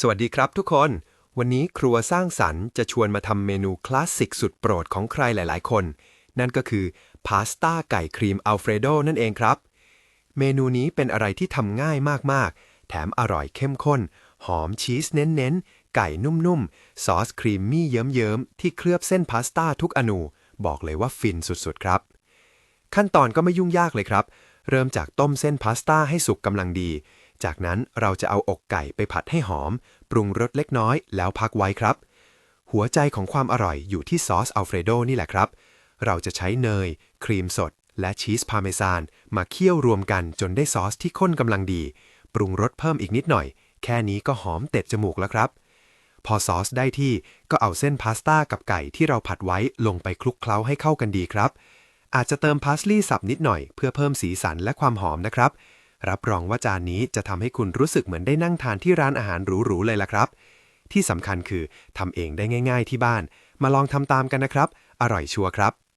สวัสดีครับทุกคน วันนี้ครัวสร้างสรรค์จะชวนมาทำเมนูคลาสสิกสุดโปรดของใครหลาย ๆ คน นั่นก็คือพาสต้าไก่ครีมอัลเฟรโดนั่นเองครับ เมนูนี้เป็นอะไรที่ทำง่ายมาก ๆ แถมอร่อยเข้มข้น หอมชีสเน้น ๆ ไก่นุ่ม ๆ ซอสครีมมี่เยิ้ม ๆ ที่เคลือบเส้นพาสต้าทุกอนู บอกเลยว่าฟินสุด ๆ ครับ ขั้นตอนก็ไม่ยุ่งยากเลยครับ เริ่มจากต้มเส้นพาสต้าให้สุกกำลังดี จากนั้นเราจะเอาอกไก่ไปผัดให้หอม ปรุงรสเล็กน้อยแล้วพักไว้ครับ หัวใจของความอร่อยอยู่ที่ซอสอัลเฟรโดนี่แหละครับ เราจะใช้เนย ครีมสด และชีสพาเมซานมาเคี่ยวรวมกันจนได้ซอสที่ข้นกำลังดี ปรุงรสเพิ่มอีกนิดหน่อย แค่นี้ก็หอมเต็ดจมูกแล้วครับ พอซอสได้ที่ก็เอาเส้นพาสต้ากับไก่ที่เราผัดไว้ลงไปคลุกเคล้าให้เข้ากันดีครับอาจจะเติมพาสลีย์สับนิดหน่อยเพื่อเพิ่มสีสันและความหอมนะครับ รับรองว่าจานนี้จะทำให้คุณรู้สึกเหมือนได้นั่งทานที่ร้านอาหารหรูๆเลยล่ะครับ ที่สำคัญคือทำเองได้ง่าย ๆ ที่บ้าน มาลองทำตามกันนะครับ อร่อยชัวร์ครับ